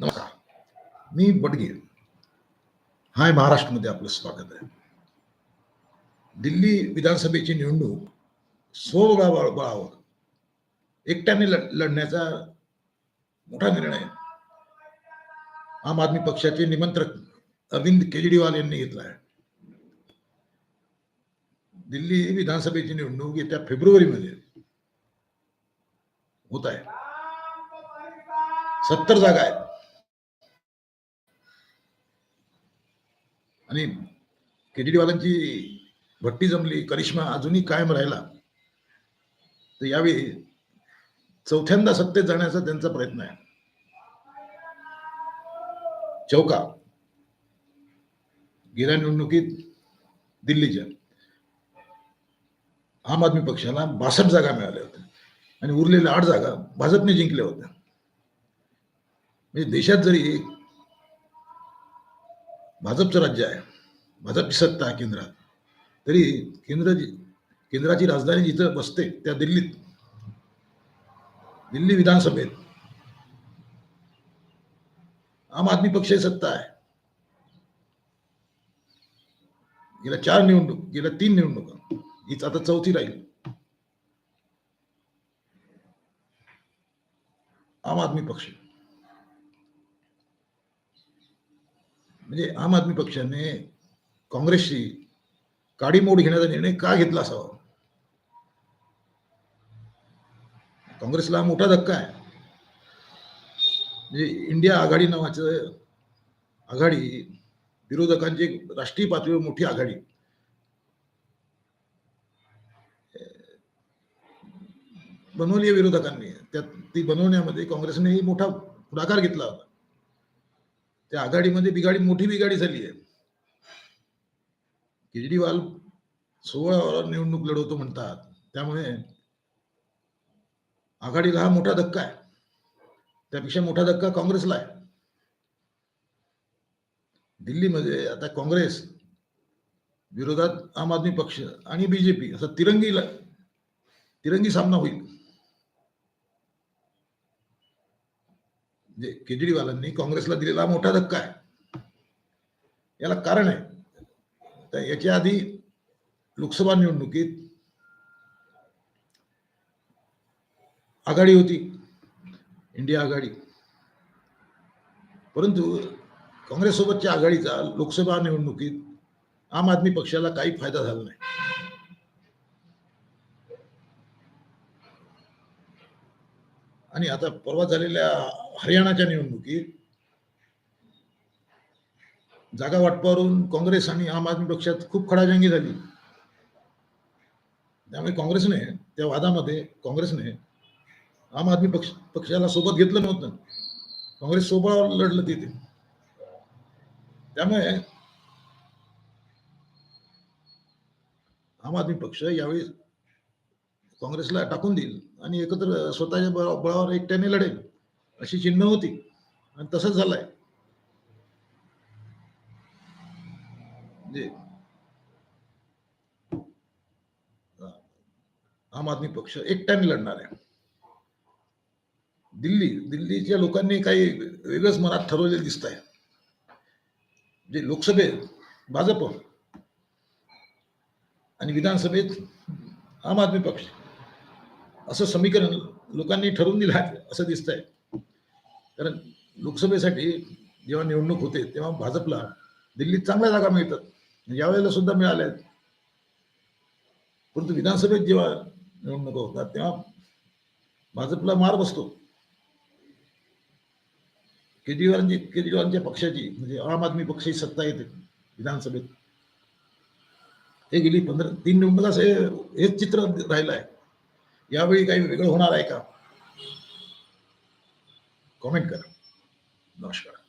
नमस्कार. मी बडगे हाय महाराष्ट्रमध्ये आपलं स्वागत आहे. दिल्ली विधानसभेची निवडणूक स्वबळा बळावर एकट्याने लढ- लढण्याचा मोठा निर्णय आम आदमी पक्षाचे निमंत्रक अरविंद केजरीवाल यांनी घेतला आहे. दिल्ली विधानसभेची निवडणूक येत्या फेब्रुवारीमध्ये होत आहे. सत्तर जागा आहेत. आणि केजरीवालांची भट्टी जमली करिश्मा अजूनही कायम राहिला तर यावेळी चौथ्यांदा सत्तेत जाण्याचा त्यांचा प्रयत्न आहे. चौका गेल्या निवडणुकीत दिल्लीच्या आम आदमी पक्षाला बासष्ट जागा मिळाल्या होत्या आणि उरलेल्या आठ जागा भाजपने जिंकल्या होत्या. म्हणजे देशात जरी भाजपचं राज्य आहे. भाजपची सत्ता आहे केंद्रात. तरी केंद्र केंद्राची राजधानी जिथं बसते त्या दिल्लीत. दिल्ली विधानसभेत. आम आदमी पक्ष सत्ता आहे. गेल्या चार निवडणूक गेल्या तीन निवडणुका. हीच आता चौथी राहील. आम आदमी पक्ष. म्हणजे आम आदमी पक्षाने काँग्रेसशी काडीमोड घेण्याचा निर्णय का घेतला असावा? काँग्रेसला मोठा धक्का आहे. म्हणजे इंडिया आघाडी नावाचं आघाडी विरोधकांची राष्ट्रीय पातळीवर मोठी आघाडी. बनवली आहे विरोधकांनी. त्यात ती बनवण्यामध्ये काँग्रेसने मोठा पुढाकार घेतला होता. त्या आघाडीमध्ये बिघाडी मोठी बिघाडी झाली आहे. केजरीवाल सोळा निवडणूक लढवतो म्हणतात. त्यामुळे आघाडीला हा मोठा धक्का आहे. त्यापेक्षा मोठा धक्का काँग्रेसला आहे. दिल्लीमध्ये आता काँग्रेस विरोधात आम आदमी पक्ष आणि बीजेपी असा तिरंगीला तिरंगी सामना होईल. जे केजरीवालांनी काँग्रेसला दिलेला मोठा धक्का आहे. याला कारण आहे. तर याच्या आधी लोकसभा निवडणुकीत आघाडी होती. इंडिया आघाडी. परंतु काँग्रेससोबतच्या आघाडीचा लोकसभा निवडणुकीत आम आदमी पक्षाला काही फायदा झाला नाही. आणि आता परवा झालेल्या हरियाणाच्या निवडणुकीत जागा वाटपावरून काँग्रेस आणि आम आदमी पक्षात खूप खडाजंगी झाली. त्यामुळे काँग्रेसने त्या वादामध्ये काँग्रेसने आम आदमी पक्ष पक्षाला सोबत घेतलं नव्हतं. काँग्रेस सोबत लढलं तिथे. त्यामुळे आम आदमी पक्ष यावेळी काँग्रेसला टाकून देईल. आणि एकत्र स्वतःच्या बळावर एकट्याने लढेल अशी चिन्ह होती. आणि तसंच झालंय. म्हणजे आम आदमी पक्ष एकट्याने लढणार. आहे दिल्ली दिल्लीच्या लोकांनी काही वेगळंच मनात ठरवलेलं दिसत आहे जे लोकसभेत भाजप आणि विधानसभेत आम आदमी पक्ष असं समीकरण लोकांनी ठरवून दिलं आहे असं दिसतंय. कारण लोकसभेसाठी जेव्हा निवडणूक होते तेव्हा भाजपला दिल्लीत चांगल्या जागा मिळतात. यावेळेला सुद्धा मिळाल्या आहेत. परंतु विधानसभेत जेव्हा निवडणुका होतात तेव्हा भाजपला मार बसतो. केजरीवालांची केजरीवालांच्या पक्षाची म्हणजे आम आदमी पक्षाची सत्ता येते विधानसभेत. हे गेली पंधरा तीन निवडणुका हे हेच चित्र राहिलं आहे. यावेळी काही वेगळं होणार आहे का? कॉमेंट करा. नमस्कार.